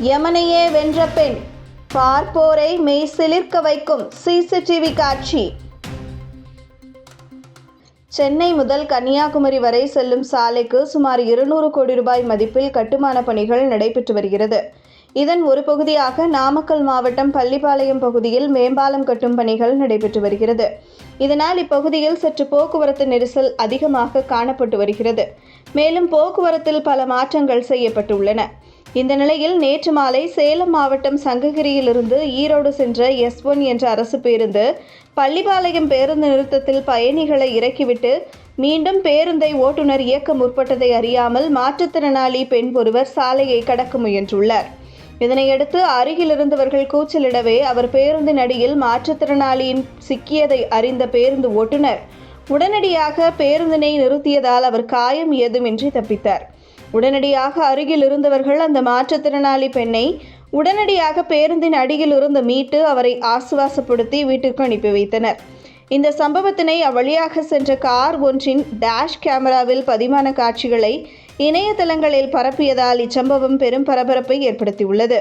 யமனையே வென்ற பெண் பார்ப்போரை மெய் சிலிர்க்க வைக்கும் சிசிடிவி காட்சி. சென்னை முதல் கன்னியாகுமரி வரை செல்லும் சாலைக்கு சுமார் இருநூறு கோடி ரூபாய் மதிப்பில் கட்டுமான பணிகள் நடைபெற்று வருகிறது. இதன் ஒரு பகுதியாக நாமக்கல் மாவட்டம் பள்ளிப்பாளையம் பகுதியில் மேம்பாலம் கட்டும் பணிகள் நடைபெற்று வருகிறது. இதனால் இப்பகுதியில் சற்று போக்குவரத்து நெரிசல் அதிகமாக காணப்பட்டு வருகிறது. மேலும் போக்குவரத்தில் பல மாற்றங்கள் செய்யப்பட்டுள்ளன. இந்த நிலையில் நேற்று மாலை சேலம் மாவட்டம் சங்ககிரியிலிருந்து ஈரோடு சென்ற எஸ் ஒன் என்ற அரசு பேருந்து பள்ளிபாளையம் பேருந்து நிறுத்தத்தில் பயணிகளை இறக்கிவிட்டு மீண்டும் பேருந்தை ஓட்டுநர் இயக்க முற்பட்டதை அறியாமல் மாற்றுத்திறனாளி பெண் ஒருவர் சாலையை கடக்க முயன்றுள்ளார். இதனையடுத்து அருகிலிருந்தவர்கள் கூச்சலிடவே அவர் பேருந்தின் அடியில் மாற்றுத்திறனாளியின் சிக்கியதை அறிந்த பேருந்து ஓட்டுநர் உடனடியாக பேருந்தினை நிறுத்தியதால் அவர் காயம் ஏதுமின்றி தப்பித்தார். உடனடியாக அருகில் இருந்தவர்கள் அந்த மாற்றுத்திறனாளி பெண்ணை உடனடியாக பேருந்தின் அடியில் இருந்து மீட்டு அவரை ஆசுவாசப்படுத்தி வீட்டிற்கு அனுப்பி வைத்தனர். இந்த சம்பவத்தினை அவ்வழியாக சென்ற கார் ஒன்றின் டேஷ் கேமராவில் பதிவான காட்சிகளை இணையதளங்களில் பரப்பியதால் இச்சம்பவம் பெரும் பரபரப்பை ஏற்படுத்தியுள்ளது.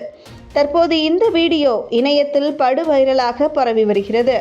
தற்போது இந்த வீடியோ இணையத்தில் படு வைரலாக பரவி வருகிறது.